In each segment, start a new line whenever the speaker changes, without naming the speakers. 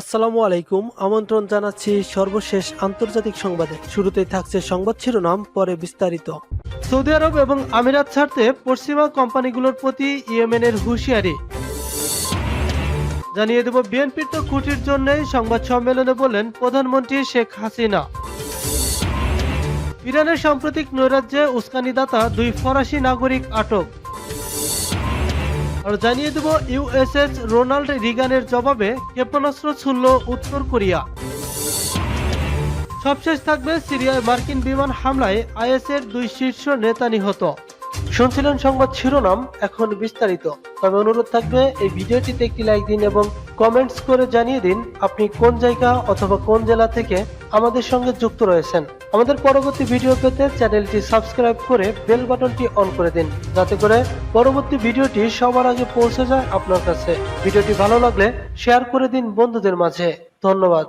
আসসালামু আলাইকুম, আমন্ত্রণ জানাচ্ছি সর্বশেষ আন্তর্জাতিক সংবাদে। শুরুতেই থাকছে সংবাদ শিরোনাম, পরে বিস্তারিত। সৌদি আরব এবং আমিরাত ছাড়তে পশ্চিমা কোম্পানিগুলোর প্রতি ইয়েমেনের হুঁশিয়ারি। জানিয়ে দেব, বিএনপির তো কুটির জন্যই সংবাদ সম্মেলনে বললেন প্রধানমন্ত্রী শেখ হাসিনা। ইরানের সাম্প্রতিক নৈরাজ্যে উস্কানিদাতা দুই ফরাসি নাগরিক আটক। আর জানিয়ে দেব, ইউএসএস রোনাল্ড রিগানের জবাবে ক্ষেপণাস্ত্র ছুড়ল উত্তর কোরিয়া। সবশেষ থাকবে সিরিয়ায় মার্কিন বিমান হামলায় আইএসের দুই শীর্ষ নেতা নিহত। শুনছিলেন সংবাদ শিরোনাম, এখন বিস্তারিত। তবে অনুরোধ থাকবে, এই ভিডিওটিতে একটি লাইক দিন এবং কমেন্টস করে জানিয়ে দিন আপনি কোন জায়গা অথবা কোন জেলা থেকে আমাদের সঙ্গে যুক্ত রয়েছেন। আমাদের পরবর্তী ভিডিও পেতে চ্যানেলটি সাবস্ক্রাইব করে বেল বাটনটি অন করে দিন, যাতে করে পরবর্তী ভিডিওটি সবার আগে পৌঁছে যায় আপনার কাছে। ভিডিওটি ভালো লাগলে শেয়ার করে দিন বন্ধুদের মাঝে। ধন্যবাদ।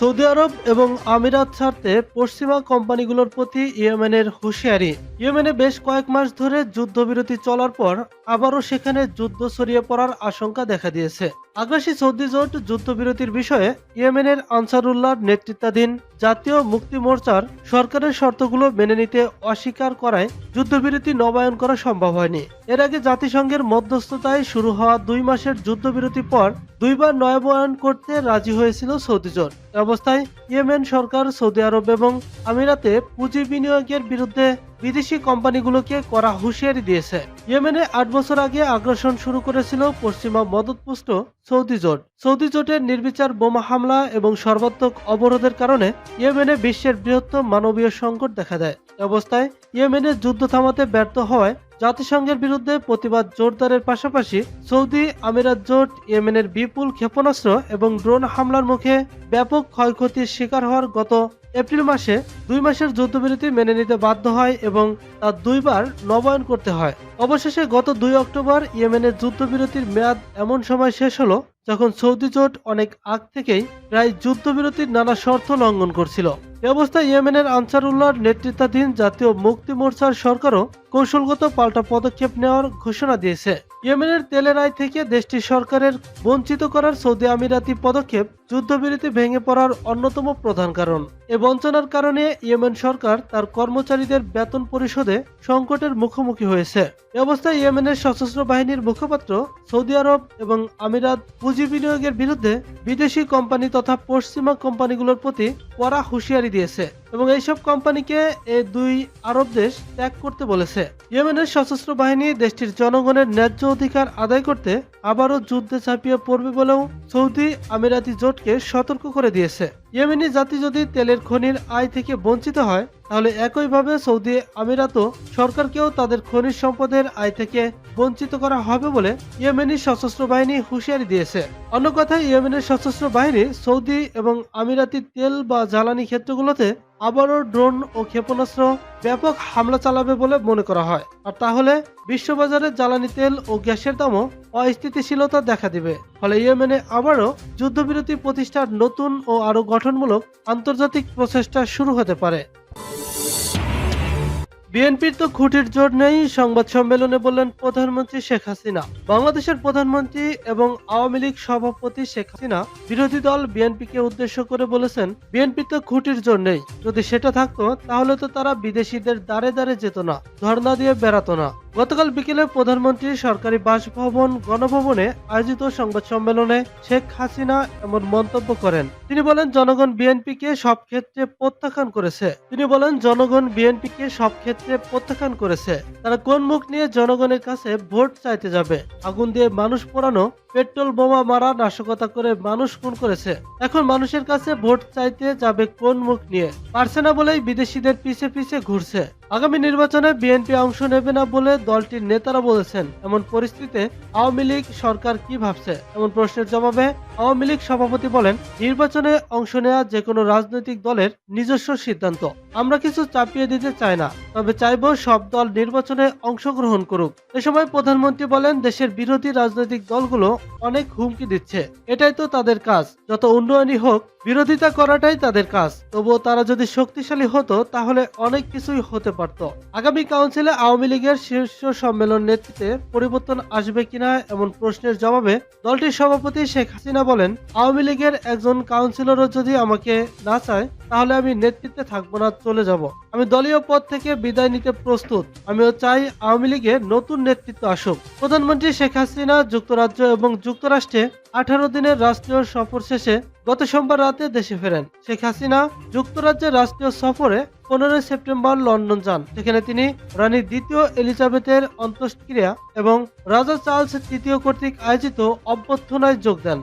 সৌদি আরব এবং আমিরাত ছাড়তে পশ্চিমা কোম্পানিগুলোর প্রতি ইয়েমেনের হুঁশিয়ারি। ইয়েমেনে বেশ কয়েক মাস ধরে যুদ্ধবিরতি চলার পর আবারও সেখানে যুদ্ধ ছড়িয়ে পড়ার আশঙ্কা দেখা দিয়েছে। আগ্রাসী সৌদি জোট যুদ্ধবিরতির বিষয়ে ইয়েমেনের আনসারুল্লাহর নেতৃত্বাধীন জাতীয় মুক্তি মোর্চার সরকারের শর্তগুলো মেনে নিতে অস্বীকার করায় যুদ্ধবিরতি নবায়ন করা সম্ভব হয়নি। এর আগে জাতিসংঘের মধ্যস্থতায় শুরু হওয়া দুই মাসের যুদ্ধবিরতি পর দুইবার নবায়ন করতে রাজি হয়েছিল সৌদি জোট অবস্থায় ইয়েমেন সরকার, সৌদি আরব এবং আমিরাতে পুঁজি বিনিয়োগের বিরুদ্ধে বিদেশি কোম্পানিগুলোকে করা হুঁশিয়ারি দিয়েছে। ইয়েমেনে আট বছর আগে আগ্রাসন শুরু করেছিল পশ্চিমা মদতপুষ্ট সৌদি জোট। সৌদি জোটের নির্বিচার বোমা হামলা এবং সর্বাত্মক অবরোধের কারণে ইয়েমেনে বিশ্বের বৃহত্তম মানবীয় সংকট দেখা দেয়। অবস্থায় ইয়েমেনের যুদ্ধ থামাতে ব্যর্থ হওয়ায় জাতিসংঘের বিরুদ্ধে প্রতিবাদ জোরদারের পাশাপাশি সৌদি আমিরাত জোট ইয়েমেনের বিপুল ক্ষেপণাস্ত্র এবং ড্রোন হামলার মুখে ব্যাপক ক্ষয়ক্ষতির শিকার হওয়ার গত এপ্রিল মাসে দুই মাসের যুদ্ধবিরতি মেনে নিতে বাধ্য হয় এবং তা দুইবার নবায়ন করতে হয়। অবশেষে গত দুই অক্টোবর ইয়েমেনের যুদ্ধবিরতির মেয়াদ এমন সময় শেষ হলো যখন সৌদি জোট অনেক আগ থেকেই প্রায় যুদ্ধবিরতির নানা শর্ত লঙ্ঘন করছিল। এ অবস্থায় ইয়েমেনের আনসারুল্লাহর নেতৃত্বাধীন জাতীয় মুক্তি মোর্চার সরকারও কৌশলগত পাল্টা পদক্ষেপ নেওয়ার ঘোষণা দিয়েছে। ইয়েমেনের তেলের আয় থেকে দেশটির সরকারের বঞ্চিত করার সৌদি আমিরাতি পদক্ষেপ যুদ্ধবিরতি ভেঙে পড়ার অন্যতম প্রধান কারণ। এ বঞ্চনার কারণে ইয়েমেন সরকার তার কর্মচারীদের বেতন পরিশোধে সংকটের মুখোমুখি হয়েছে। এ অবস্থায় ইয়েমেনের সশস্ত্র বাহিনীর মুখপাত্র সৌদি আরব এবং আমিরাত পুঁজি বিনিয়োগের বিরুদ্ধে বিদেশি কোম্পানি তথা পশ্চিমা কোম্পানিগুলোর প্রতি কড়া হুঁশিয়ারি দিয়েছে এবং এইসব কোম্পানিকে এই দুই আরব দেশ ত্যাগ করতে বলেছে। ইয়েমেনের সশস্ত্র বাহিনী দেশটির জনগণের ন্যায্য অধিকার আদায় করতে আবারও যুদ্ধে ঝাঁপিয়ে পড়বে বলেও সৌদি আমিরাতি জোটকে সতর্ক করে দিয়েছে। ইয়েমেনি জাতি যদি তেলের খনির আয় থেকে বঞ্চিত হয়, তাহলে একইভাবে সৌদি আমিরাতও সরকারকেও তাদের খনিজ সম্পদের আয় থেকে বঞ্চিত করা হবে বলে ইয়েমেনি সশস্ত্র বাহিনী হুঁশিয়ারি দিয়েছে। অন্য কথায় ইয়েমেনের সশস্ত্র বাহিনী সৌদি এবং আমিরাতি তেল বা জ্বালানি ক্ষেত্রগুলোতে আবারও ড্রোন ও ক্ষেপণাস্ত্র ব্যাপক হামলা চালাবে বলে মনে করা হয়। আর তাহলে বিশ্ববাজারে জ্বালানি তেল ও গ্যাসের দামও অস্থিতিশীলতা দেখা দিবে। ফলে ইয়েমেনে আবারও যুদ্ধবিরতি প্রতিষ্ঠার নতুন ও আরও গঠনমূলক আন্তর্জাতিক প্রচেষ্টা শুরু হতে পারে। বিএনপির তো খুঁটির জোর নেই, সংবাদ সম্মেলনে বললেন প্রধানমন্ত্রী শেখ হাসিনা। বাংলাদেশের প্রধানমন্ত্রী এবং আওয়ামী লীগ সভাপতি শেখ হাসিনা বিরোধী দল বিএনপিকে উদ্দেশ্য করে বলেছেন, বিএনপির তো খুঁটির জোর নেই। যদি সেটা থাকতো, তাহলে তো তারা বিদেশিদের দ্বারে দ্বারে যেত না, ধর্ণা দিয়ে বেড়াতো না। গতকাল বিকেলে প্রধানমন্ত্রীর সরকারি বাসভবন, গণভবনে আয়োজিত সংবাদ সম্মেলনে শেখ হাসিনা এমন মন্তব্য করেন। তিনি বলেন, জনগণ বিএনপিকে সব ক্ষেত্রে প্রত্যাখ্যান করেছে। তিনি বলেন, জনগণ বিএনপিকে সব ক্ষেত্রে প্রত্যাখ্যান করেছে। তারা কোন মুখ নিয়ে জনগণের কাছে ভোট চাইতে যাবে? আগুন দিয়ে মানুষ পোড়ানো পেট্রোল বোমা মারা নাশকতা করে মানুষ খুন করেছে। এখন মানুষের কাছে ভোট চাইতে যাবে কোন মুখ নিয়ে? পারছে না বলেই বিদেশিদের পিছে পিছে ঘুরছে। আগামী নির্বাচনে বিএনপি অংশ নেবে না বলে দলটির নেতারা বলেছেন, এমন পরিস্থিতিতে আওয়ামী লীগ সরকার কি ভাবছে? এমন প্রশ্নের জবাবে আওয়ামী লীগ সভাপতি বলেন, নির্বাচনে অংশ নেওয়া যে কোনো রাজনৈতিক দলের নিজস্ব সিদ্ধান্ত। আমরা কিছু চাপিয়ে দিতে চাই না, তবে চাইব সব দল নির্বাচনে অংশগ্রহণ করুক। এ সময় প্রধানমন্ত্রী বলেন, দেশের বিরোধী রাজনৈতিক দলগুলো অনেক হুমকি দিচ্ছে। এটাই তো তাদের কাজ। যত উন্নয়নই হোক, বিরোধিতা করাটাই তাদের কাজ। তবুও তারা যদি শক্তিশালী হতো, তাহলে অনেক কিছুই হতে পারত। আগামী কাউন্সিলে আওয়ামী লীগের শীর্ষ সম্মেলন নেতৃত্বে পরিবর্তন আসবে কিনা এমন প্রশ্নের জবাবে দলটির সভাপতি শেখ হাসিনা বলেন, আওয়ামী লীগের একজন কাউন্সিলরও যদি আমাকে না চায়, তাহলে আমি নেতৃত্বে থাকব না, চলে যাব। আমি দলীয় পদ থেকে বিদায় নিতে প্রস্তুত। আমিও চাই আওয়ামী লীগে নতুন নেতৃত্ব আসুক। প্রধানমন্ত্রী শেখ হাসিনা, যুক্তরাজ্য এবং যুক্তরাষ্ট্রে আঠারো দিনের রাষ্ট্রীয় সফর শেষে গত সোমবার রাতে দেশে ফেরেন। শেখ হাসিনা যুক্তরাজ্যের রাষ্ট্রীয় সফরে পনেরোই সেপ্টেম্বর লন্ডন যান সেখানে তিনি রানী দ্বিতীয় এলিজাবেথের অন্ত্যেষ্টিক্রিয়া এবং রাজা চার্লস তৃতীয় কর্তৃক আয়োজিত অভ্যর্থনায় যোগ দেন।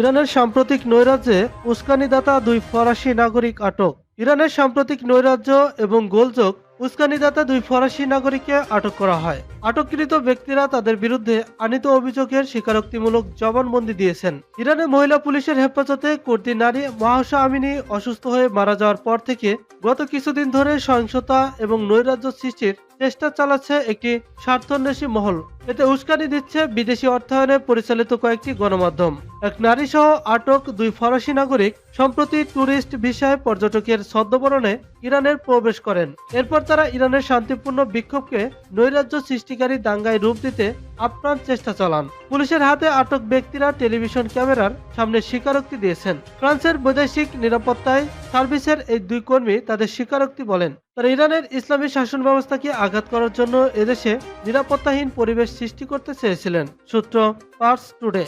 ইরানের সাম্প্রতিক নৈরাজ্যে উস্কানিদাতা দুই ফরাসি নাগরিক আটক। ইরানের সাম্প্রতিক নৈরাজ্য এবং গোলযোগ উস্কানিদাতা দুই ফরাসি নাগরিককে আটক করা হয়। আটককৃত ব্যক্তিরা তাদের বিরুদ্ধে আনিত অভিযোগের স্বীকারোক্তিমূলক জবানবন্দি দিয়েছেন। ইরানে মহিলা পুলিশের হেফাজতে কুর্দি নারী মহাশা আমিনী অসুস্থ হয়ে মারা যাওয়ার পর থেকে গত কিছুদিন ধরে সহিংসতা এবং নৈরাজ্য সৃষ্টির চেষ্টা চালাচ্ছে একটি স্বার্থন্বেষী মহল। এতে উস্কানি দিচ্ছে বিদেশি অর্থায়নে পরিচালিত কয়েকটি গণমাধ্যম। এক নারী সহ আটক দুই ফরাসি নাগরিক সম্প্রতি ট্যুরিস্ট ভিসায় পর্যটকের ছদ্মবরণে ইরানের প্রবেশ করেন। এরপর তারা ইরানের শান্তিপূর্ণ বিক্ষোভকে নৈরাজ্য সৃষ্টিকারী দাঙ্গায় রূপ দিতে আপ্রাণ চেষ্টা চালান। পুলিশের হাতে আটক ব্যক্তিরা টেলিভিশন ক্যামেরার সামনে স্বীকারোক্তি দিয়েছেন। ফ্রান্সের বৈদেশিক নিরাপত্তায় সার্ভিসের এই দুই কর্মী তাদের স্বীকারোক্তি বলেন, তারা ইরানের ইসলামী শাসন ব্যবস্থাকে আঘাত করার জন্য এদেশে নিরাপত্তাহীন পরিবেশ সৃষ্টি করতে চেয়েছিলেন সূত্র পার্স টুডে।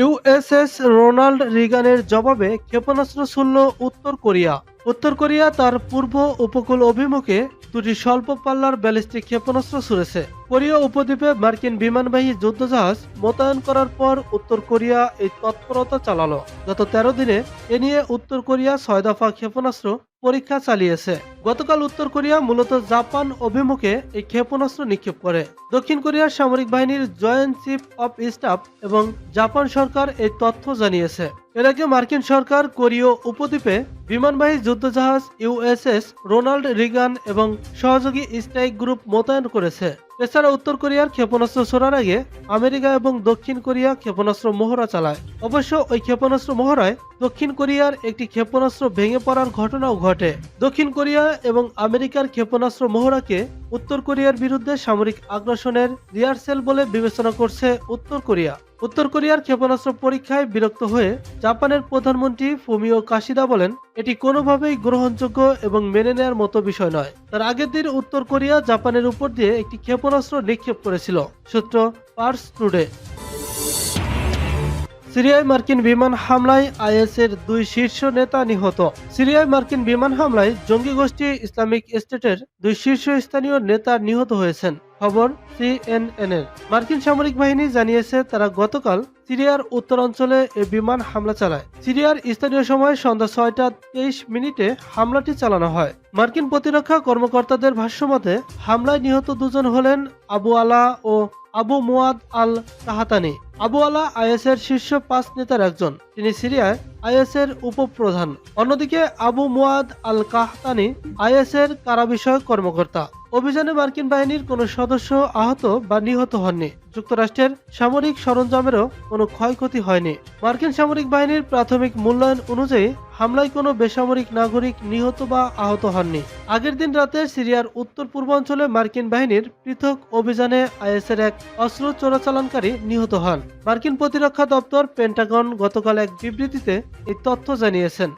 ইউএসএস রোনাল্ড রিগানের জবাবে ক্ষেপণাস্ত্র ছুড়ল উত্তর কোরিয়া। উত্তর কোরিয়া তার পূর্ব উপকূল অভিমুখে দুটি স্বল্প পাল্লার ব্যালিস্টিক ক্ষেপণাস্ত্র ছুড়েছে। কোরিয়া উপদ্বীপে মার্কিন বিমানবাহী যুদ্ধজাহাজ মোতায়েন করার পর উত্তর কোরিয়া এই তৎপরতা চালালো। গত তেরো দিনে এ নিয়ে উত্তর কোরিয়া ছয় দফা ক্ষেপণাস্ত্র পরীক্ষা চালিয়েছে। গতকাল উত্তর কোরিয়া মূলত জাপান অভিমুখে এই ক্ষেপণাস্ত্র নিক্ষেপ করে। দক্ষিণ কোরিয়ার সামরিক বাহিনীর জয়েন্ট চিফ অফ স্টাফ এবং জাপান সরকার এই তথ্য জানিয়েছে। এর আগে মার্কিন সরকার কোরীয় উপদ্বীপে বিমানবাহী যুদ্ধজাহাজ ইউএসএস রোনাল্ড রিগান এবং সহযোগী স্ট্রাইক গ্রুপ মোতায়েন করেছে। এছাড়া উত্তর কোরিয়ার ক্ষেপণাস্ত্র ছোড়ার আগে আমেরিকা এবং দক্ষিণ কোরিয়া ক্ষেপণাস্ত্র মহড়া চালায়। অবশ্য ওই ক্ষেপণাস্ত্র মহড়ায় দক্ষিণ কোরিয়ার একটি ক্ষেপণাস্ত্র ভেঙে পড়ার ঘটনাও ঘটে। দক্ষিণ কোরিয়া এবং আমেরিকার ক্ষেপণাস্ত্র মহড়াকে উত্তর কোরিয়ার বিরুদ্ধে সামরিক আগ্রাসনের রিহার্সেল বলে বিবেচনা করছে উত্তর কোরিয়া। উত্তর কোরিয়ার ক্ষেপণাস্ত্র পরীক্ষায় বিরক্ত হয়ে জাপানের প্রধানমন্ত্রী ফুমিও কাশিদা বলেন, এটি কোনোভাবেই গ্রহণযোগ্য এবং মেনে নেয়ার মতো বিষয় নয়। তার আগের দিন উত্তর কোরিয়া জাপানের উপর দিয়ে একটি ক্ষেপণাস্ত্র নিক্ষেপ করেছিল। সূত্র পার্স টুডে। সিরিয়ায় মার্কিন বিমান হামলায় আইএসের দুই শীর্ষ নেতা নিহত। সিরিয়ায় মার্কিন বিমান হামলায় জঙ্গি গোষ্ঠী ইসলামিক স্টেটের দুই শীর্ষস্থানীয় নেতা নিহত হয়েছেন। খবর সিএনএন এর। মার্কিন সামরিক বাহিনী জানিয়েছে তারা গতকাল সিরিয়ার উত্তরাঞ্চলে এ বিমান হামলা চালায়। সিরিয়ার স্থানীয় সময় সন্ধ্যা ছয়টা তেইশ মিনিটে হামলাটি চালানো হয়। মার্কিন প্রতিরক্ষা কর্মকর্তাদের ভাষ্যমতে, হামলায় নিহত দুজন হলেন আবু আলা ও আবু মুয়াদ আল কাহাতানি আবু আলা আইএসের শীর্ষ পাঁচ নেতার একজন। তিনি সিরিয়ায় আইএসের উপপ্রধান। অন্যদিকে আবু মুয়াদ আল কাহতানি আইএসের কারা বিষয়ক কর্মকর্তা। অভিযানে মার্কিন বাহিনীর কোনো সদস্য আহত বা নিহত হননি। যুক্তরাষ্ট্রের সামরিক সরঞ্জামেরও কোনো ক্ষয়ক্ষতি হয়নি। মার্কিন সামরিক বাহিনীর প্রাথমিক মূল্যায়ন অনুযায়ী হামলায় কোনো বেসামরিক নাগরিক নিহত বা আহত হননি। আগের দিন রাতে সিরিয়ার উত্তর পূর্বাঞ্চলে মার্কিন বাহিনীর পৃথক অভিযানে আইএসের এক অস্ত্র চোরাচালানকারী নিহত হন। মার্কিন প্রতিরক্ষা দপ্তর পেন্টাগন গতকাল এক বিবৃতিতে এই তথ্য জানিয়েছেন।